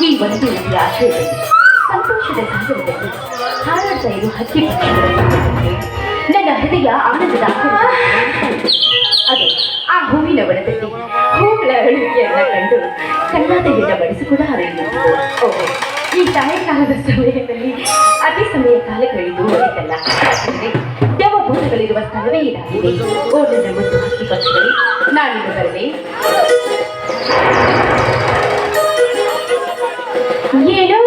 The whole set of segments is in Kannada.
ಈ ಒಂದು ಆಶ್ರಯದಲ್ಲಿ ಸಂತೋಷದ ಸಂದರ್ಭದಲ್ಲಿ ಹಾರಾಡ್ತಾ ಇರುವ ನನ್ನ ಹೃದಯ ಆನಂದದ ಅದು ಆ ಹೂವಿನ ವನದಲ್ಲಿ ಹೂಗಳ ಅಳುವಿಕೆಯನ್ನ ಕಂಡು ಕಣ್ಣಾದೆಯಿಂದ ಬಡಿಸಿ ಕೂಡ ಹರಿಯುವುದು ಈ ಸಾಯಂಕಾಲದ ಸಮಯದಲ್ಲಿ ಅತಿ ಸಮಯ ಕಾಲ ಕಳೆದು ಒಳಿತಲ್ಲ ಯಾಕಂದ್ರೆ ದೇವಭೂತಗಳಿರುವ ಸ್ಥಳವೇ ಇದಾಗಿದೆ ಓ ನನ್ನ ಮತ್ತು ಹಕ್ಕಿ ಪಕ್ಷಿಗಳು ನಾನಿನ್ನು ಬರದೆ hielo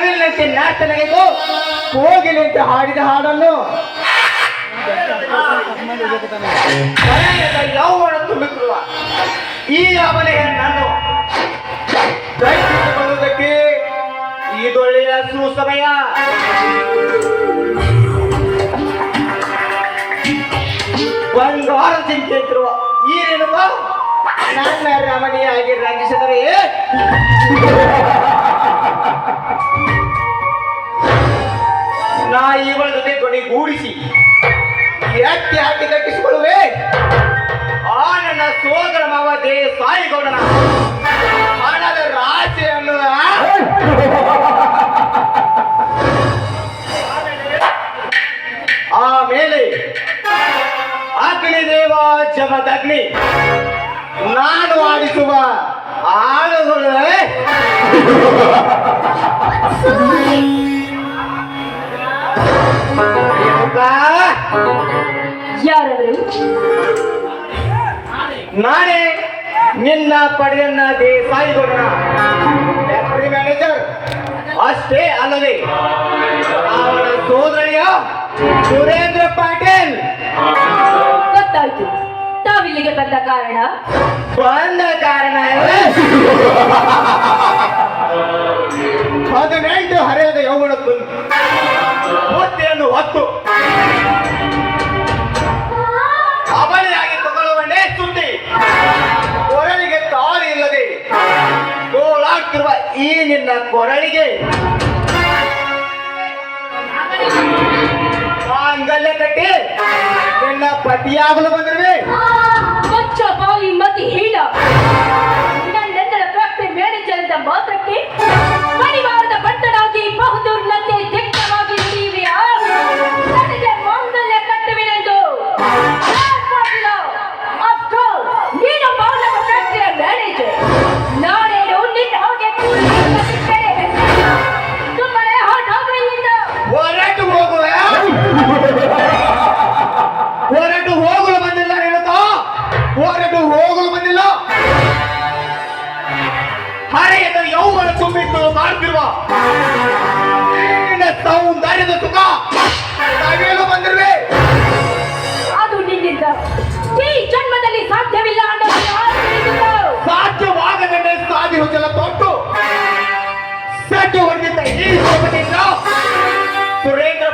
ನವಿಲಿನಂತೆ ನಾಚನಗೆದು ಕೋಗಿಲಿನಂತೆ ಹಾಡಿದ ಹಾಡನ್ನು ಯೌವನ ತುಂಬುತ್ತಿರುವ ಈ ಅವನಿಗೆ ನಾನು ಬರುವುದಕ್ಕೆ ಇದೊಳ್ಳೆಯ ಸುಸಮಯ ಬಂಗಾರ ಇದ್ರು. ಈ ರೇಣುಕ ನನ್ನ ರಮಣೀಯಾಗಿ ರಂಜಿಸಿದರೆ ನಾ ಇವಳ ಜೊತೆ ಕೊನೆಗೂಡಿಸಿ ಎತ್ತಿ ಹಾಕಿ ಕಟ್ಟಿಸಿಕೊಳ್ಳುವೆ? ಆ ನನ್ನ ಸೋದರ ಮಾವ ದೇ ಸಾಯಿಗೌಡನ. ಹಣದ ರಾಶಿಯನ್ನು ಆಮೇಲೆ ಅಗ್ನಿದೇವ ಜಮದಗ್ನಿ. ನಾನು ಆಡಿಸುವ ಯಾರವರು ನಾನೇ ನಿನ್ನ ಪಡೆಯನ್ನ ಸಾಯಿಗೊಂಡ ಫ್ಯಾಕ್ಟರಿ ಮ್ಯಾನೇಜರ್ ಅಷ್ಟೇ ಅಲ್ಲದೆ ಅವರ ಸೋದರಿಯ ಸುರೇಂದ್ರ ಪಾಟೀಲ್. ಗೊತ್ತಾಯ್ತು. ತಾವಿಲ್ಲಿಗೆ ಬಂದ ಕಾರಣ? ಬಂದ ಕಾರಣ.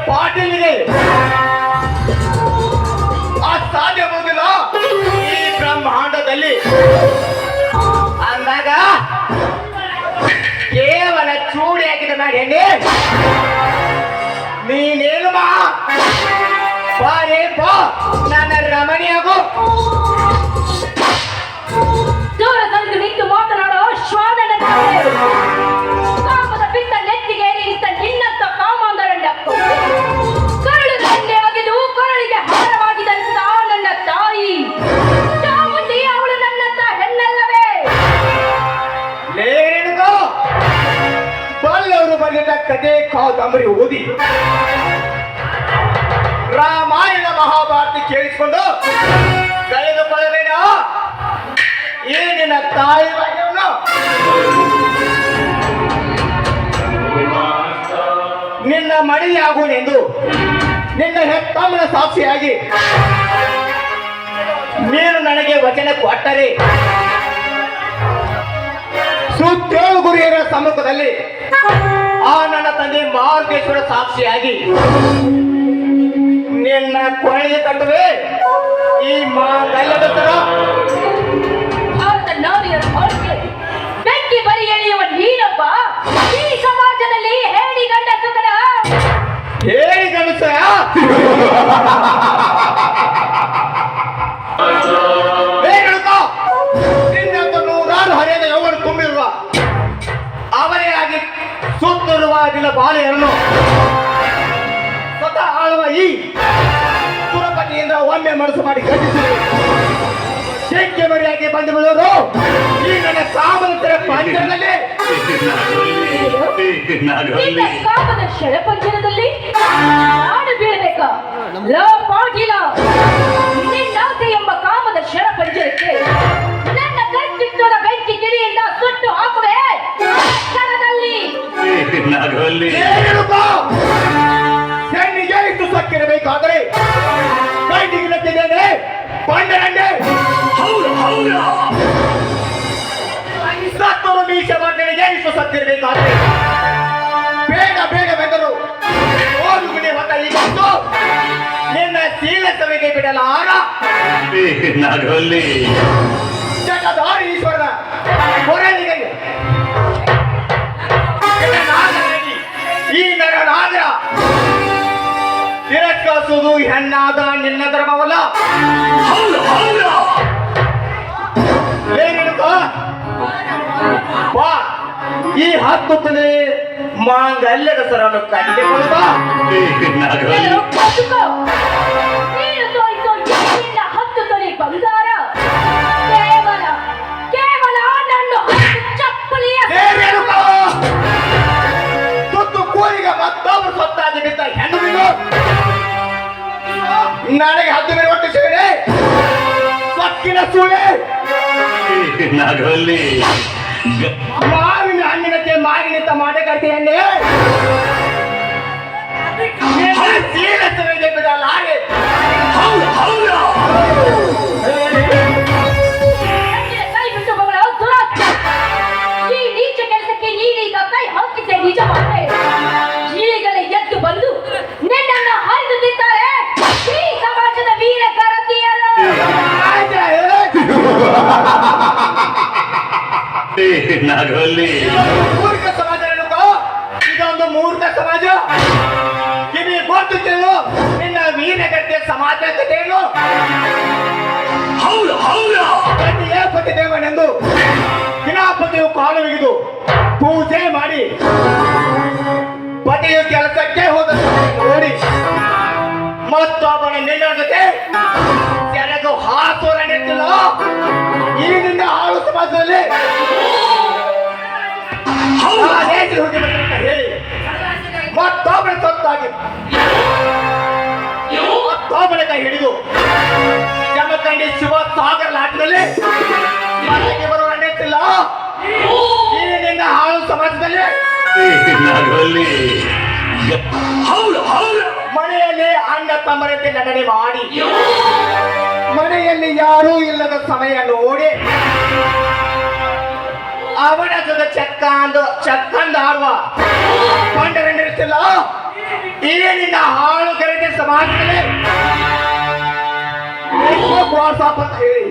ಸುರೇಂದ್ರ ಆ ಅಸಾಧ್ಯವಾಗುವುದಿಲ್ಲ ಈ ಬ್ರಹ್ಮಾಂಡದಲ್ಲಿ. ಅಂದಾಗ ಕೇವಲ ಚೂಡಿ ಹಾಕಿದ ಮಾಡಿ ಹೆಣ್ಣೆ. ನೀನೇನು ಬಾ ಬಾರೇ ಬಾ. ನನ್ನ ರಮಣಿಯಾಗು. ಕಾದಂಬರಿ ಓದಿ ರಾಮಾಯಣ ಮಹಾಭಾರತ ಕೇಳಿಸ್ಕೊಂಡು ಕಳೆದುಕೊಳ್ಳಬೇಡ. ನಿನ್ನ ತಾಯಿ ಭಾಗ್ಯವನ್ನು ನಿನ್ನ ಮಣಿಯಾಗುವನೆಂದು ನಿನ್ನ ಹೆತ್ತಮ್ಮನ ಸಾಕ್ಷಿಯಾಗಿ ನೀನು ನನಗೆ ವಚನ ಕೊಟ್ಟರೆ ಸುತ್ತೇಳು ಗುರಿಯರ ಸಮ್ಮುಖದಲ್ಲಿ ನನ್ನ ತಂದೆ ಮಾರ್ಗೇಶ್ವರ ಸಾಕ್ಷಿಯಾಗಿ ನಿನ್ನ ಕೊಳೆಗೆ ಕಟ್ಟುವೆ ಈ ಮಾಂಗಲ್ಯದ ತರ ಭಾರತ ಹೊರಗೆ ಬೆಂಕಿ ಬರಿ ಎಳೆಯುವ ನೀನೊಬ್ಬ ಈ ಸಮಾಜದಲ್ಲಿ ಹೇಳಿ ಗಂಡ ಸುಖದ ಹೇಳಿ ಗಣಸ ಸುತ್ತಿರುವ ಬಾಳೆಯನ್ನು ಸ್ವತಃ ಆಳುವ ಈ ಸುರಪತಿಯಿಂದ ಒಮ್ಮೆ ಮನಸ್ಸು ಮಾಡಿ ಗಂಡಿಸಿದರು ಶೇಖ್ಯ ಮರಿಯಾಗಿ ಬಂದು ಬಿಡೋರು ಈ ನನ್ನ ಸಾಮಂತರ ಪಂಜರದಲ್ಲಿ ಕಾಮದ ಎಂಬ ಕಾಮದ ಶರಪಂಜರಕ್ಕೆ ನನ್ನ ಕತ್ತಿಟ್ಟದ ಬೆಂಕಿ ಕಿಡಿಯಿಂದ ಸುಟ್ಟು ಹಾಕುವೆ. ಏನಿರುತ್ತೋ? ಹೆಣ್ಣಿಗೆ ಇಷ್ಟು ಸಕ್ಕಿರಬೇಕಾದರೆ ಕಣ್ಣಿಗೆ ಹೌದು ಬಂಡರಂಡೆ ಸತ್ತರು ಮೀಸ ಮಕ್ಕಳಿಗೆ ಇಷ್ಟು ಸತ್ತಿರಬೇಕಾದ್ರೆ ಬೇಗ ಬೇಗ ಬೆಂದರು. ಓದು ಬಿಡಿ ಹೊತ್ತ ಈಗ ನಿನ್ನ ಶೀಲ ಸಭೆಗೆ ಬಿಡಲಾರ ಜಗದಾರಿ ಈಶ್ವರನ ಹೊರಲಿಗೆ ಈ ನರನಾದ್ರ ತಿರಸ್ಕರಿಸುವುದು ಹೆಣ್ಣಾದ ನಿನ್ನ ಧರ್ಮವಲ್ಲ? ಬಾ ಈ ಹತ್ತು ತಲೆ ಮಾಂಗಲ್ಯದ ಸರನ್ನು ನಿನ್ನ ಹತ್ತು ತಲೆ ಬಂಗಾರ ನನಗೆ ಹತ್ತು ಮೇಲೆ ಒಟ್ಟು ಸಿಗಡೆ ಸಕ್ಕಿನ ಸೂಳೆ. ಮಾವಿನ ಹಣ್ಣಿನಂತೆ ಮಾರಿನಿಂದ ಮಾಡಕರ್ತೀಯನ್ನೇ ಸೀರಸವಿದೆ ಬಿಡಲ್ಲ ಹಾಗೆ ಹೆಣ್ಣಿನ ಮೂರ್ಖ ಸಮಾಜ ಎನ್ನುಕೋ? ಇದೊಂದು ಮೂರ್ಖ ಸಮಾಜ. ಕಿವಿ ಗೊತ್ತು ಕೇಳು. ನಿನ್ನ ವೀರಗತಿಯ ಸಮಾಜ ಕಥೆಯನ್ನು ಪತಿಯೇ ದೇವನೆಂದು ದಿನಾಪತಿಯು ಕಾಲು ಬಿಗಿದು ಪೂಜೆ ಮಾಡಿ ಪತಿಯು ಕೆಲಸಕ್ಕೆ ಹೋದ ನೋಡಿ ಮತ್ತೊಬ್ಬನ ನಿನ್ನ ಜೊತೆ ಸೆರಗು ಹಾಸೋರ ಹೇಳಿ. ಮತ್ತೊಬ್ಬನ ಸೊತ್ತಾಗಿ. ಮತ್ತೊಬ್ಬನ ಕೈ ಹಿಡಿದು. ಜಮಖಂಡಿ ಶಿವ ಸಾಗರ ಲಾಟ್ನಲ್ಲಿ ಮನೆಗೆ ಬರುವ ನಡೆಯುತ್ತಿಲ್ಲ ನಿನ್ನ ಹಾಳು ಸಮಾಜದಲ್ಲಿ. ಮನೆಯಲ್ಲಿ ಅಣ್ಣ ತಮ್ಮರಂತೆ ನಟನೆ ಮಾಡಿ. ಮನೆಯಲ್ಲಿ ಯಾರೂ ಇಲ್ಲದ ಸಮಯ ನೋಡಿ. ಅವನ ಜೊತೆ ಚಕ್ಕ ಅಂದು ಚಕ್ಕಂದು ಆಡುವ ಕೊಂಡರೆಂದಿರುತ್ತಿಲ್ಲ ಈ ನಿನ್ನ ಹಾಳು ಕರೆಗೆ ಸಮಾಜದಲ್ಲಿ ವಾಟ್ಸಾಪ್ ಅಂತ ಹೇಳಿ.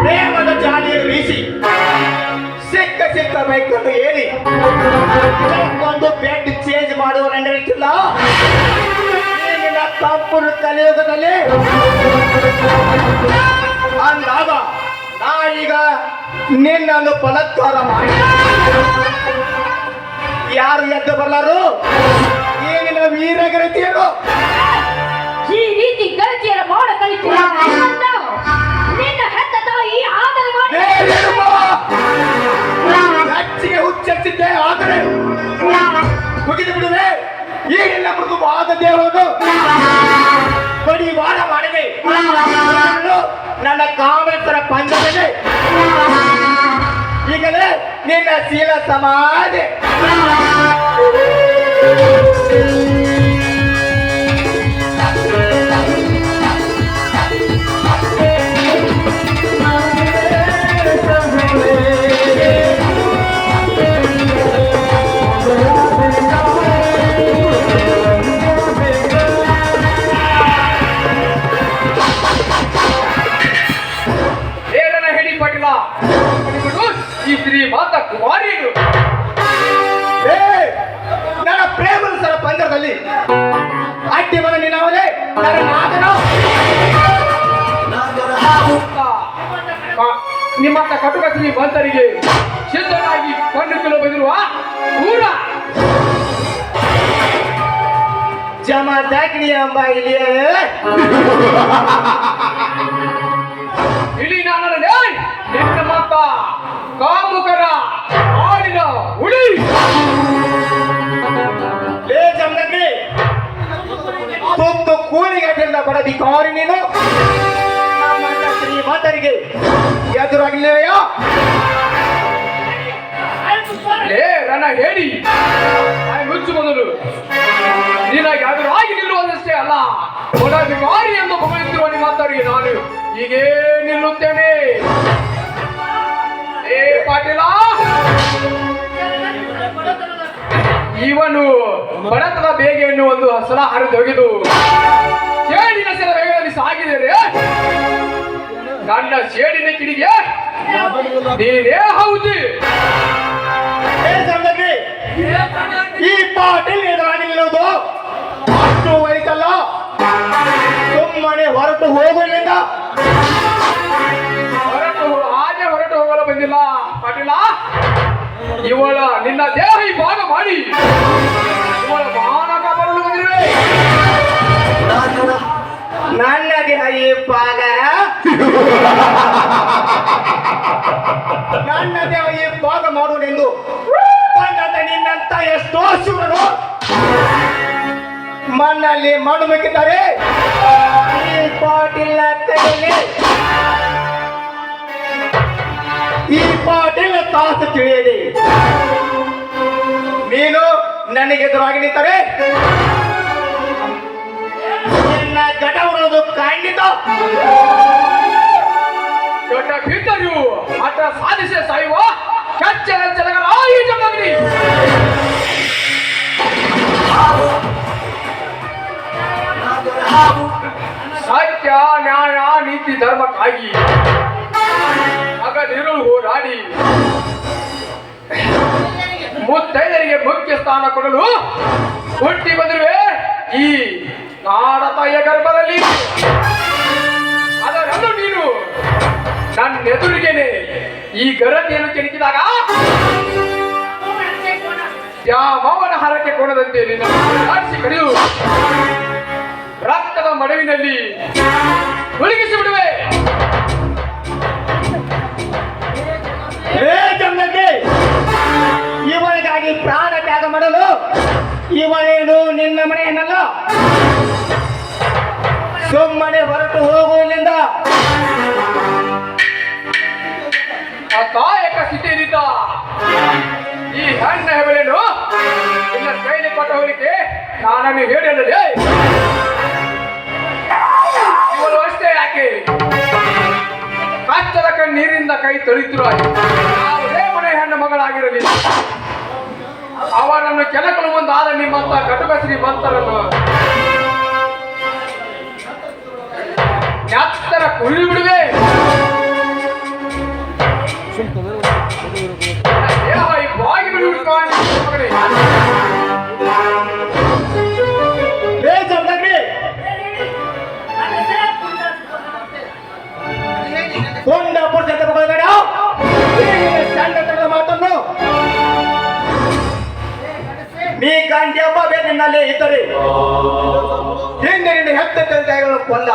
ಪ್ರೇಮದ ಜಾಲಿಯ ಬೀಸಿ ಸಿಕ್ಕ ಸಿಕ್ಕ ಬೈಕನ್ನು ಏರಿ ಒಂದು ಬೆಡ್ ಚೇಂಜ್ ಮಾಡುವ ನಡೆಯುತ್ತಿಲ್ಲ ತಪ್ಪು ಕಲಿಯುಗದಲ್ಲಿ. ಅಂದಾಗ ನಾ ಈಗ ನಿನ್ನನ್ನು ಬಲತ್ಕಾರ ಮಾಡಿ. ಯಾರು ಎದ್ದು ಬರಲಾರು? ಈಗಿನ ವೀರಗರತಿಯರು. ಈ ರೀತಿ ಗರತಿಯರ ಮಾಡ ಕಲಿತು ಶೀಲ ಸಮಾಧಿ. ಶ್ರೀ ಮಂತರಿಗೆ ಸಿದ್ಧನಾಗಿ ಕೊಂಡುಕೊಳ್ಳ ಬಂದಿರುವ ಊರ. ಜಮದಗ್ನಿ ಎಂಬ ಇಲ್ಲಿಯೇ. ಇಳಿ ನಾನು ನಿನ್ನ ಮಾತ ಕಾಮುಕರ ಆಡಿನ ಉಳಿ ಲೇ ಜಮದಗ್ನಿ ತುತ್ತು ಕೂಲಿಗಡ್ಡೆಯಿಂದ ಬಡ ಬಿಕಾರಿ ನೀನು. ನಮ್ಮಂತ ಶ್ರೀಮಂತರಿಗೆ ಎದುರಾಗಿಲ್ಲೆಯೋ ಲೇ, ನನ್ನ ಹೇಳಿ. ಮುಚ್ಚು ಮೊದಲು. ನಿನಗೆ ಎದುರಾಗಿ ನಿಲ್ಲುವುದಷ್ಟೇ ಅಲ್ಲ ಕೊಡಬಿಕಾರಿ ಎಂದು ನಿಮ್ಮ ಮಾತರಿಗೆ ನಾನು ಹೀಗೇ ನಿಲ್ಲುತ್ತೇನೆ. ಏ, ಪಾಟೀಲ. ಇವನು ಬಡತನ ಬೇಗೆ ಎನ್ನುವ ಒಂದು ಸಲ ಹರಿದೊಗೆದು. ಸೇಡಿನ ಸೆಲ ನನ್ನ ಸೇಡಿನ ಕಿಡಿಗೆ ನೀನೇ ಹೌದು. ಈ ಪಾಟೀಲ್ ಎದುರಾಗಿ ನಿಲ್ಲುವುದು ಅಷ್ಟು ವಯಸ್ಸಲ್ಲ. ಸುಮ್ಮನೆ ಹೊರಟು ಹೋಗೋದ್ರಿಂದ. ಹೊರಟು ಹಾಗೆ ಹೊರಟು ಹೋಗಲು ಬಂದಿಲ್ಲ. ಪಾಟೀಲ ಇವಳ ನಿನ್ನ ದೇಹ ಈ ಭಾಗ ಮಾಡಿ. ನನ್ನ ದೇಹ ಈ ಭಾಗ ನನ್ನ ದೇಹ ಈ ಭಾಗ ಮಾಡುವುದೆಂದು ಪಂಡತ ನಿನ್ನಂತ ಎಷ್ಟೋ ಶಿವರು ಮಣ್ಣಲ್ಲಿ ಮಣ್ಣು ಮುಕ್ಕಿದ್ದಾರೆ. ಈ ಪಾಟಿಲ್ಲ ಕೈಯಲ್ಲಿ. ಈ ಪಾಟಿಲ್ಲ ತಾಸು ತಿಳಿಯಲಿ. ನೀನು ನನಗೆ ಎದುರಾಗಿ ನಿಂತರೆ. ಖಂಡಿತ ದೊಡ್ಡ ಬಿದ್ದರು ಆಟ ಸಾಧಿಸೆ ಸಾಯುವ ಕಚ್ಚಲ ಜಲಗರ ಸತ್ಯ ನ್ಯಾಯ, ನೀತಿ, ಧರ್ಮಕ್ಕಾಗಿ ಹಗಲಿರುಳು ಹೋರಾಡಿ ಮುತ್ತೈದರಿಗೆ ಮುಖ್ಯ ಸ್ಥಾನ ಕೊಡಲು ಹುಟ್ಟಿ ಬಂದಿರುವೆ ಈ ತಾಯಿಯ ಗರ್ಭದಲ್ಲಿ ಅದರಲ್ಲೂ ನೀನು ನನ್ನ ಎದುರಿಗೇನೆ ಈ ಗರತಿಯನ್ನು ಕೆಣಕಿದಾಗ ಯಾವನ ಹರಕೆ ಕೊಡದಂತೆ ನಿನ್ನ ಆಡಿಸಿ ಕಡಿದು ರಕ್ತದ ಮಡುವಿನಲ್ಲಿ ಮುಳುಗಿಸಿ ಬಿಡುವೆ ಇವನೇನು ನಿನ್ನ ಮನೆ ಏನಲ್ಲ ಸುಮ್ಮನೆ ಹೊರಟು ಹೋಗುವುದರಿಂದ ಆ ಕಾಯಕ ಸ್ಥಿತಿಯಲ್ಲಿದ್ದ ಈ ಹಣ್ಣ ಹೆಬಲೇನು ನಿನ್ನ ಕೈಲಿ ಕೊಟ್ಟ ನಾನು ಹೇಳಿ ಹೇಳಿಲ್ಲದೆ ಇವಳು ಅಷ್ಟೇ ಯಾಕೆ? ಕಚ್ಚದ ಕಣ್ಣೀರಿಂದ ಕೈ ತೊಳಿತಿರುವ ಯಾವುದೇ ಮನೆ ಹೆಣ್ಣು ಮಗಳಾಗಿರಲಿ. ಅವರನ್ನು ಕೆಣಕಲು ಮುಂದಾದ ನಿಮ್ಮಂತ ಕಟುಕ ಶ್ರೀಮಂತರನ್ನು ಕೊಂದ.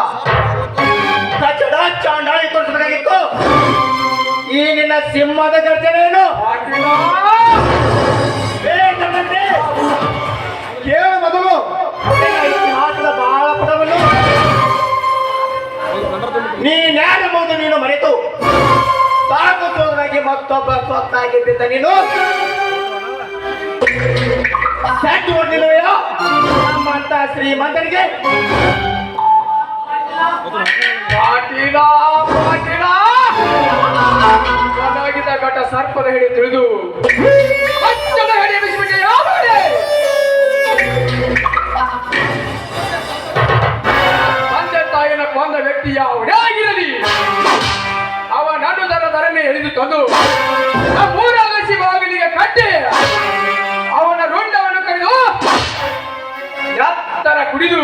ಕಚಡ ಚಾಂಡಾಳಿ ತೋರಿಸಬೇಕಾಗಿತ್ತು ಈ ನಿನ್ನ ಸಿಂಹದ ಗರ್ಜನೇನು ಕೇಳ ಮೊದಲು. ಇತಿಹಾಸದ ಬಹಳ ಪದವನ್ನು. ನೀನ್ಯಾರೆಂಬುದು ನೀನು ಮರೆತು. ತಾಕುತ್ತೋದಾಗಿ ಮತ್ತೊಬ್ಬ ಸ್ವತ್ತಾಗಿ ಬಿದ್ದ ನೀನು. ಸೆಟ್ ಹೊಡೆದಿಲ್ಲವೆಯೋ ನಮ್ಮಂತ ಶ್ರೀಮಂತನಿಗೆ. ಪಾಟೀಲ ಪಾಟೀಲ ಘಟ ಸರ್ಪದ ಹಿಡಿ ತಿಳಿದು ಹಿಡಿ? ತಂದೆ ತಾಯಿನ ಕೊಂದ ವ್ಯಕ್ತಿ ಯಾವುದೇ ಆಗಿರಲಿ, ಅವ ನಡು ದರ ದರನೆ ಹಿಡಿದು ತಂದು ಮೂರಾಗಸಿ ಬಾಗಿಲಿಗೆ ಕಟ್ಟಿ ಅವನ ರುಂಡವನ್ನು ಕರೆದು ಎತ್ತರ ಕುಡಿದು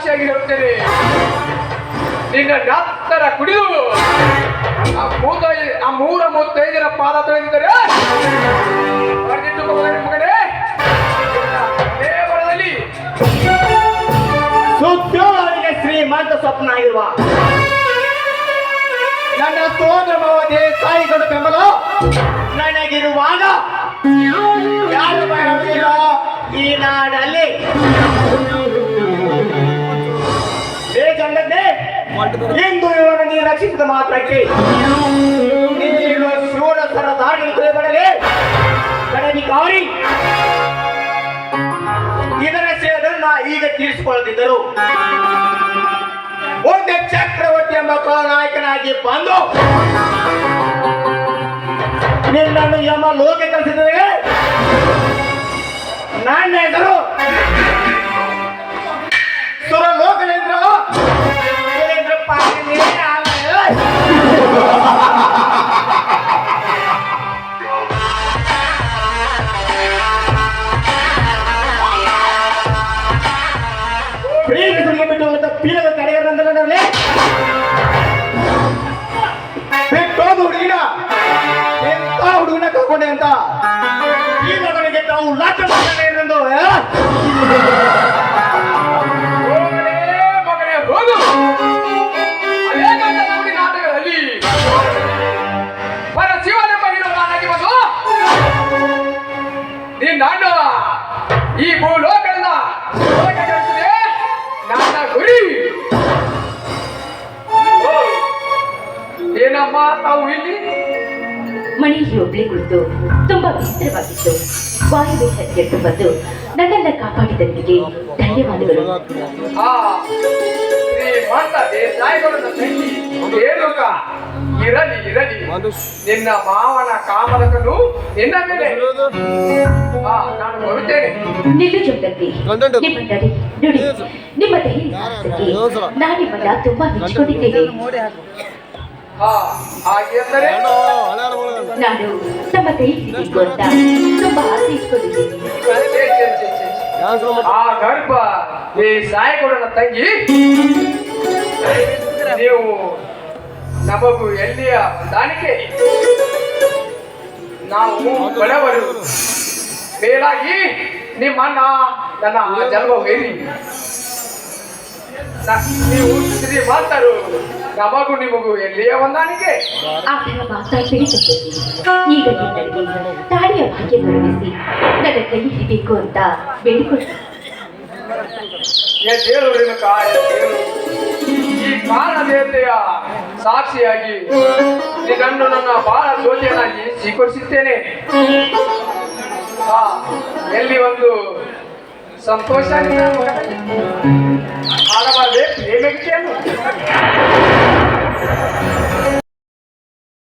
ಸಾಕ್ಷಿಯಾಗಿ ಹೇಳುತ್ತೇನೆ ನಿನ್ನ ಡಾಕ್ಟರ ಕುಡಿದು ಆ ಮೂತ ಆ ಮೂರ ಮೂವತ್ತೈದರ ಪಾದ ತೊಳೆದಿದ್ದರೆ ಸುತ್ತೋಳಿಗೆ ಶ್ರೀಮಂತ ಸ್ವಪ್ನ ಆಗಿರುವ ನನ್ನ ಸೋದರ ಮಾವದೇ ಸಾಯಿಗಳು ಬೆಂಬಲ ನನಗಿರುವಾಗ ಯಾರು ಬರೋದಿಲ್ಲ ಈ ನಾಡಲ್ಲಿ. ಇಂದು ಇವನು ನೀ ರಕ್ಷಿಸಿದ ಮಾತ್ರಕ್ಕೆ. ನೀನು ಶೂರ ಸರದಾರಿ ತಿಳಿಬಡಲೆ ಗಣನಿಕಾರಿ ಇದರ ಸೇವೆಯನ್ನು ಈಗ ತೀರಿಸಿಕೊಳ್ಳದಿದ್ದರು. ಒಂದು ಚಕ್ರವರ್ತಿ ಎಂಬ ನಾಯಕನಾಗಿ ಬಂದು ನಿನ್ನನ್ನು ಯಮ ಲೋಕ ಕಲಿಸಿದರೆ ನನ್ನ ಹೆಸರು ಹುಡುಗಿನ ಎಂತ ಹುಡುಗನ ಕರ್ಕೊಂಡೆ ಅಂತ ಈ ಮಗನಿಗೆ ತಾವು ಲಾಟ ಮಾಡ್ತಾರೆ ಕುಳಿತು ತುಂಬಾ ವಿಚಿತ್ರವಾಗಿತ್ತು ವಾಯುವೆ ಹತ್ತಿರಕ್ಕೆ ಬಂದು ನನ್ನನ್ನ ಕಾಪಾಡಿದವರಿಗೆ ಧನ್ಯವಾದಗಳು. ಇರಲಿ ಇರಲಿ. ನಿನ್ನ ಮಾವನ ಕಾಮಲಕನು ನಿನ್ನ ಮೇಲೆ. ನಾನು ಬರುತ್ತೇನೆ. ನಿಲ್ಲು. ನಿಮ್ಮ ನಡೆ ನುಡಿ ನಿಮ್ಮ ಧೈರ್ಯ ನಾನು ನಿಮ್ಮನ್ನ ತುಂಬಾ ಮೆಚ್ಚಿಕೊಂಡಿದ್ದೇನೆ. ನಾನು ನಮ್ಮ ತುಂಬಾ ಆಸೆ ಇಟ್ಕೊಂಡಿದ್ದೇನೆ. ಆ ಗರ್ಭ ಈ ಸಾಯಿಗೌಡನ ತಂಗಿ ನೀವು ನಮಗೂ ಎಲ್ಲಿಯ ಹೊಂದಾಣಿಕೆ ನಾವು ಬಡವರು. ಮೇಲಾಗಿ ನಿಮ್ಮಣ್ಣ ನನ್ನ ಜನ್ಮ ಹೇಳಿ ಈಗ ತಾಳಿಯ ಭಾಗ್ಯ ಕರುಣಿಸಿ ನನ್ನ ಕೈ ಹಿಡಿಬೇಕು ಅಂತ. ಈ ಸಾಕ್ಷಿಯಾಗಿ ನಿನ್ನನ್ನು ನನ್ನ ಬಹಳ ಜೋತಿಯನ್ನಾಗಿ ಸ್ವೀಕರಿಸುತ್ತೇನೆ ಎಲ್ಲಿ ಒಂದು ಸಂತೋಷ? వాళ్ళ వాళ్ళే ఏమెక్కాను